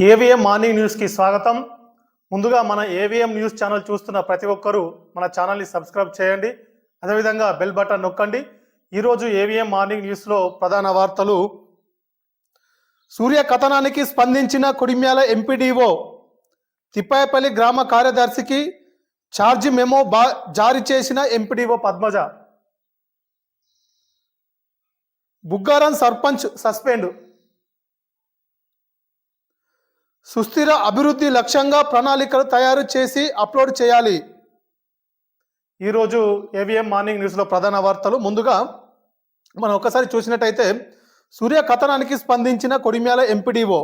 AVM morning న్యూస్కి స్వాగతం. ముందుగా మన ఏవిఎం న్యూస్ ఛానల్ చూస్తున్న ప్రతి ఒక్కరూ మన ఛానల్ని సబ్స్క్రైబ్ చేయండి. అదేవిధంగా బెల్ బటన్ నొక్కండి. ఈరోజు ఏవిఎం మార్నింగ్ న్యూస్లో ప్రధాన వార్తలు. సూర్య కథనానికి స్పందించిన కొడిమ్యాల ఎంపీడీఓ. తిప్పాయపల్లి గ్రామ కార్యదర్శికి ఛార్జి మెమో బా జారీ చేసిన ఎంపీడీఓ పద్మజ. బుగ్గారం సర్పంచ్ సస్పెండ్. సుస్థిర అభివృద్ధి లక్ష్యంగా ప్రణాళికలు తయారు చేసి అప్లోడ్ చేయాలి. ఈరోజు ఏవిఎం మార్నింగ్ న్యూస్లో ప్రధాన వార్తలు. ముందుగా మనం ఒకసారి చూసినట్టయితే సూర్య కథనానికి స్పందించిన కొడిమ్యాల ఎంపీడీఓ.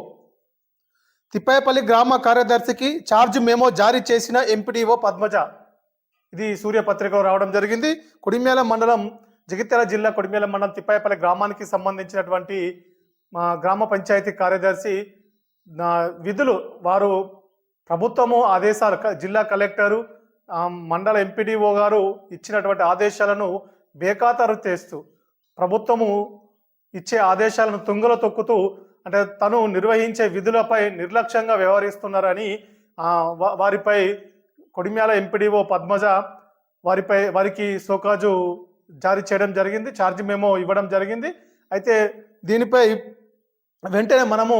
తిప్పాయపల్లి గ్రామ కార్యదర్శికి ఛార్జ్ మేమో జారీ చేసిన ఎంపీడీఓ పద్మజ. ఇది సూర్య పత్రికలో రావడం జరిగింది. కొడిమ్యాల మండలం జగిత్యాల జిల్లా కొడిమ్యాల మండలం తిప్పాయపల్లి గ్రామానికి సంబంధించినటువంటి మా గ్రామ పంచాయతీ కార్యదర్శి విధులు వారు ప్రభుత్వము ఆదేశాలు క- జిల్లా కలెక్టరు మండల ఎంపీడీఓ గారు ఇచ్చినటువంటి ఆదేశాలను బేఖాతరు చేస్తూ ప్రభుత్వము ఇచ్చే ఆదేశాలను తుంగలో తొక్కుతూ అంటే తను నిర్వహించే విధులపై నిర్లక్ష్యంగా వ్యవహరిస్తున్నారని వారిపై కొడిమ్యాల ఎంపీడీఓ పద్మజ వారిపై వారికి సోకాజు జారీ చేయడం జరిగింది ఛార్జ్ మేమో ఇవ్వడం జరిగింది. అయితే దీనిపై వెంటనే మనము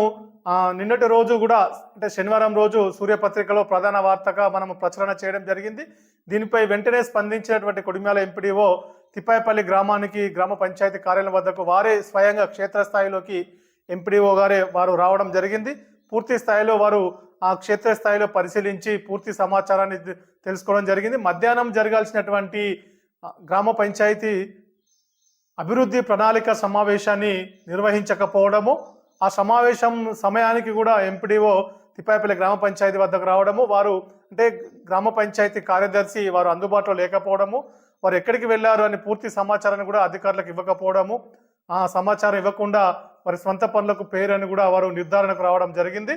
నిన్నటి రోజు కూడా అంటే శనివారం రోజు సూర్యపత్రికలో ప్రధాన వార్తగా మనము ప్రచురణ చేయడం జరిగింది. దీనిపై వెంటనే స్పందించినటువంటి కొడిమ్యాల ఎంపీడీఓ తిప్పాయపల్లి గ్రామానికి గ్రామ పంచాయతీ కార్యాలయం వద్దకు వారే స్వయంగా క్షేత్రస్థాయిలోకి ఎంపీడీఓ గారే వారు రావడం జరిగింది. పూర్తి స్థాయిలో వారు ఆ క్షేత్రస్థాయిలో పరిశీలించి పూర్తి సమాచారాన్ని తెలుసుకోవడం జరిగింది. మధ్యాహ్నం జరగాల్సినటువంటి గ్రామ పంచాయతీ అభివృద్ధి ప్రణాళిక సమావేశాన్ని నిర్వహించకపోవడము ఆ సమావేశం సమయానికి కూడా ఎంపీడీఓ తిప్పాయపల్లి గ్రామ పంచాయతీ వద్దకు రావడము వారు అంటే గ్రామ పంచాయతీ కార్యదర్శి వారు అందుబాటులో లేకపోవడము వారు ఎక్కడికి వెళ్ళారు అని పూర్తి సమాచారాన్ని కూడా అధికారులకు ఇవ్వకపోవడము ఆ సమాచారం ఇవ్వకుండా వారి స్వంత పనులకు పేరు అని కూడా వారు నిర్ధారణకు రావడం జరిగింది.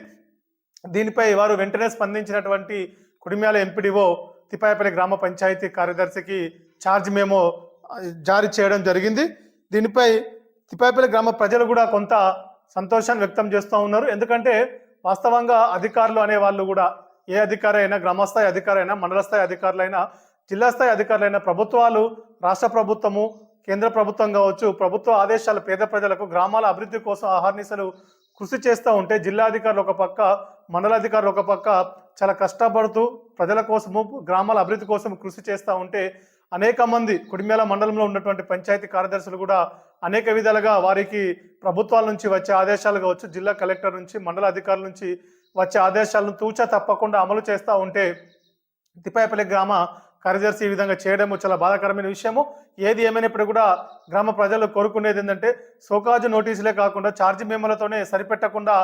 దీనిపై వారు వెంటనే స్పందించినటువంటి కుడిమ్యాల ఎంపీడీఓ తిపాయపల్లి గ్రామ పంచాయతీ కార్యదర్శికి ఛార్జ్ మేమో జారీ చేయడం జరిగింది. దీనిపై తిపాయపల్లి గ్రామ ప్రజలు కూడా కొంత సంతోషాన్ని వ్యక్తం చేస్తూ ఉన్నారు. ఎందుకంటే వాస్తవంగా అధికారులు అనే వాళ్ళు కూడా ఏ అధికారి అయినా గ్రామస్థాయి అధికారి అయినా మండల స్థాయి అధికారులైనా జిల్లా స్థాయి అధికారులైన ప్రభుత్వాలు రాష్ట్ర ప్రభుత్వము కేంద్ర ప్రభుత్వం కావచ్చు ప్రభుత్వ ఆదేశాలు పేద ప్రజలకు గ్రామాల అభివృద్ధి కోసం ఆహర్నిశలు కృషి చేస్తూ ఉంటే జిల్లా అధికారులు ఒక పక్క మండల అధికారులు ఒక పక్క చాలా కష్టపడుతూ ప్రజల కోసము గ్రామాల అభివృద్ధి కోసం కృషి చేస్తూ ఉంటే అనేక మంది కుడిమేల మండలంలో ఉన్నటువంటి పంచాయతీ కార్యదర్శులు కూడా అనేక విధాలుగా వారికి ప్రభుత్వాల నుంచి వచ్చే ఆదేశాలు కావచ్చు జిల్లా కలెక్టర్ నుంచి మండల అధికారుల నుంచి వచ్చే ఆదేశాలను తూచా తప్పకుండా అమలు చేస్తూ ఉంటే తిపాయపల్లి గ్రామ కార్యదర్శి ఈ విధంగా చేయడము చాలా బాధాకరమైన విషయము. ఏది ఏమైనప్పుడు కూడా గ్రామ ప్రజలు కోరుకునేది ఏంటంటే సోకాజు నోటీసులే కాకుండా ఛార్జ్ మేమలతోనే సరిపెట్టకుండా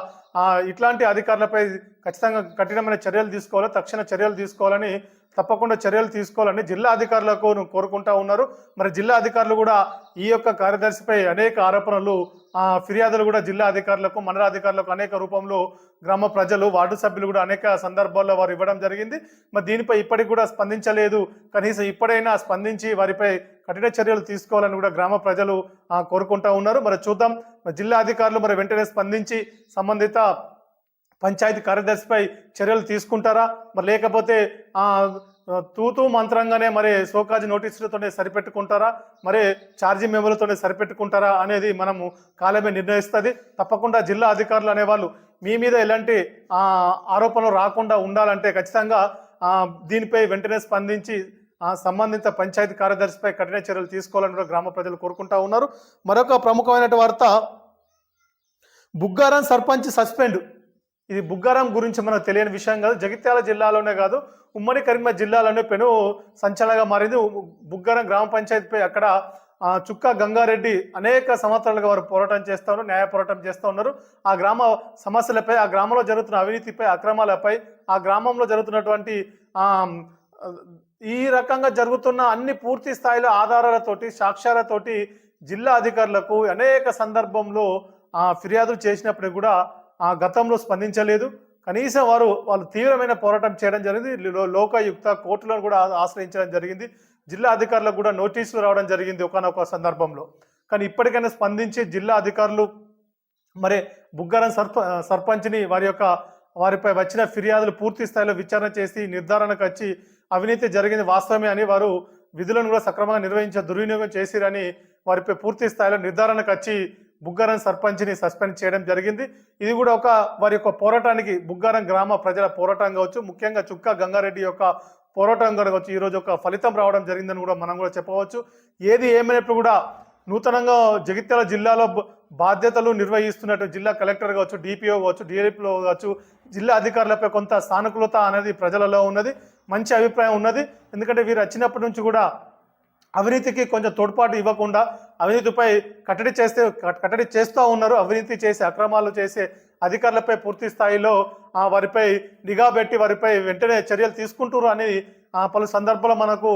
ఇట్లాంటి అధికారులపై ఖచ్చితంగా కఠినమైన చర్యలు తీసుకోవాలి తక్షణ చర్యలు తీసుకోవాలని తప్పకుండా చర్యలు తీసుకోవాలని జిల్లా అధికారులకు కోరుకుంటా ఉన్నారు. మరి జిల్లా అధికారులు కూడా ఈ యొక్క కార్యదర్శిపై అనేక ఆరోపణలు ఫిర్యాదులు కూడా జిల్లా అధికారులకు మండల అధికారులకు అనేక రూపంలో గ్రామ ప్రజలు వార్డు సభ్యులు కూడా అనేక సందర్భాల్లో వారు ఇవ్వడం జరిగింది. మరి దీనిపై ఇప్పటికి కూడా స్పందించలేదు. కనీసం ఇప్పుడైనా స్పందించి వారిపై కఠిన చర్యలు తీసుకోవాలని కూడా గ్రామ ప్రజలు కోరుకుంటా ఉన్నారు. మరి చూద్దాం. జిల్లా అధికారులు మరి వెంటనే స్పందించి సంబంధిత పంచాయతీ కార్యదర్శిపై చర్యలు తీసుకుంటారా? మరి లేకపోతే తూతూ మంత్రంగానే మరి సోకాజీ నోటీసులతోనే సరిపెట్టుకుంటారా? మరి ఛార్జీ మెమోలతోనే సరిపెట్టుకుంటారా అనేది మనము కాలమే నిర్ణయిస్తుంది. తప్పకుండా జిల్లా అధికారులు అనేవాళ్ళు మీ మీద ఎలాంటి ఆరోపణలు రాకుండా ఉండాలంటే ఖచ్చితంగా దీనిపై వెంటనే స్పందించి సంబంధిత పంచాయతీ కార్యదర్శిపై కఠిన చర్యలు తీసుకోవాలని కూడా గ్రామ ప్రజలు కోరుకుంటా ఉన్నారు. మరొక ప్రముఖమైన వార్త బుగ్గారం సర్పంచ్ సస్పెండ్. ఇది బుగ్గారం గురించి మనకు తెలియని విషయం కాదు. జగిత్యాల జిల్లాలోనే కాదు ఉమ్మడి కరీంనగర్ జిల్లాలోనే పెను సంచలనంగా మారింది. బుగ్గారం గ్రామ పంచాయతీపై అక్కడ చుక్క గంగారెడ్డి అనేక సంవత్సరాలుగా వారు పోరాటం చేస్తూ ఉన్నారు న్యాయ పోరాటం చేస్తూ ఉన్నారు. ఆ గ్రామ సమస్యలపై ఆ గ్రామంలో జరుగుతున్న అవినీతిపై అక్రమాలపై ఆ గ్రామంలో జరుగుతున్నటువంటి ఈ రకంగా జరుగుతున్న అన్ని పూర్తి స్థాయిలో ఆధారాలతోటి సాక్ష్యాలతోటి జిల్లా అధికారులకు అనేక సందర్భంలో ఫిర్యాదులు చేసినప్పుడు కూడా ఆ గతంలో స్పందించలేదు. కనీసం వారు వాళ్ళు తీవ్రమైన పోరాటం చేయడం జరిగింది. లో- లోకాయుక్త కోర్టులను కూడా ఆశ్రయించడం జరిగింది. జిల్లా అధికారులకు కూడా నోటీసులు రావడం జరిగింది ఒకనొక సందర్భంలో. కానీ ఇప్పటికైనా స్పందించి జిల్లా అధికారులు మరి బుగ్గరం సర్ప సర్పంచ్ని వారి యొక్క వారిపై వచ్చిన ఫిర్యాదులు పూర్తి స్థాయిలో విచారణ చేసి నిర్ధారణకు వచ్చి అవినీతి జరిగింది వాస్తవమే అని వారు విధులను కూడా సక్రమంగా నిర్వహించే దుర్వినియోగం చేసిరని వారిపై పూర్తి స్థాయిలో నిర్ధారణకు వచ్చి బుగ్గారం సర్పంచ్ని సస్పెండ్ చేయడం జరిగింది. ఇది కూడా ఒక వారి యొక్క పోరాటానికి బుగ్గారం గ్రామ ప్రజల పోరాటం కావచ్చు ముఖ్యంగా చుక్క గంగారెడ్డి యొక్క పోరాటం కావచ్చు ఈరోజు ఒక ఫలితం రావడం జరిగిందని కూడా మనం కూడా చెప్పవచ్చు. ఏది ఏమైనప్పుడు కూడా నూతనంగా జగిత్యాల జిల్లాలో బాధ్యతలు నిర్వహిస్తున్నట్టు జిల్లా కలెక్టర్ కావచ్చు డిపిఓ కావచ్చు డిఎల్పిలో కావచ్చు జిల్లా అధికారులపై కొంత సానుకూలత అనేది ప్రజలలో ఉన్నది మంచి అభిప్రాయం ఉన్నది. ఎందుకంటే వీరు వచ్చినప్పటి నుంచి కూడా అవినీతికి కొంచెం తోడ్పాటు ఇవ్వకుండా అవినీతిపై కట్టడి చేస్తే కట్టడి చేస్తూ ఉన్నారు. అవినీతి చేసే అక్రమాలు చేసే అధికారులపై పూర్తి స్థాయిలో వారిపై నిఘా పెట్టి వారిపై వెంటనే చర్యలు తీసుకుంటారు అని ఆ, పలు సందర్భాలు మనకు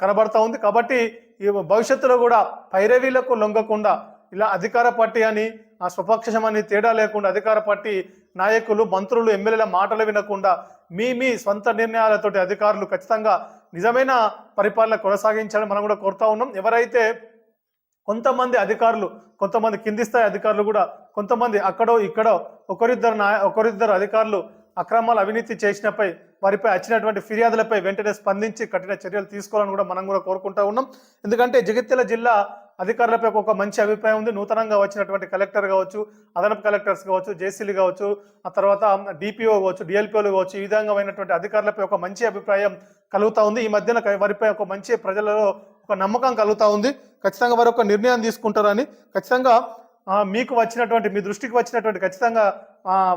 కనబడుతూ ఉంది. కాబట్టి ఈ భవిష్యత్తులో కూడా పైరవీలకు లొంగకుండా ఇలా అధికార పార్టీ అని స్వపక్షం అని తేడా లేకుండా అధికార పార్టీ నాయకులు మంత్రులు ఎమ్మెల్యేల మాటలు వినకుండా మీ మీ సొంత నిర్ణయాలతోటి అధికారులు ఖచ్చితంగా నిజమైన పరిపాలన కొనసాగించాలని మనం కూడా కోరుతా ఉన్నాం. ఎవరైతే కొంతమంది అధికారులు కొంతమంది కింది స్థాయి అధికారులు కూడా కొంతమంది అక్కడో ఇక్కడో ఒకరిద్దరు నాయ ఒకరిద్దరు అధికారులు అక్రమాలు అవినీతి చేసినపై వారిపై వచ్చినటువంటి ఫిర్యాదులపై వెంటనే స్పందించి కఠిన చర్యలు తీసుకోవాలని కూడా మనం కూడా కోరుకుంటా ఉన్నాం. ఎందుకంటే జగిత్యాల జిల్లా అధికారులపై ఒక మంచి అభిప్రాయం ఉంది. నూతనంగా వచ్చినటువంటి కలెక్టర్ కావచ్చు అదనపు కలెక్టర్స్ కావచ్చు జేసీలు కావచ్చు ఆ తర్వాత డిపిఓ కావచ్చు డిఎల్పిఓలు కావచ్చు ఈ విధంగా అయినటువంటి అధికారులపై ఒక మంచి అభిప్రాయం కలుగుతూ ఉంది. ఈ మధ్యన వారిపై ఒక మంచి ప్రజలలో ఒక నమ్మకం కలుగుతూ ఉంది. ఖచ్చితంగా వారు ఒక నిర్ణయం తీసుకుంటారని ఖచ్చితంగా మీకు వచ్చినటువంటి మీ దృష్టికి వచ్చినటువంటి ఖచ్చితంగా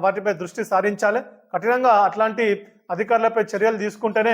వాటిపై దృష్టి సారించాలి. కఠినంగా అట్లాంటి అధికారులపై చర్యలు తీసుకుంటేనే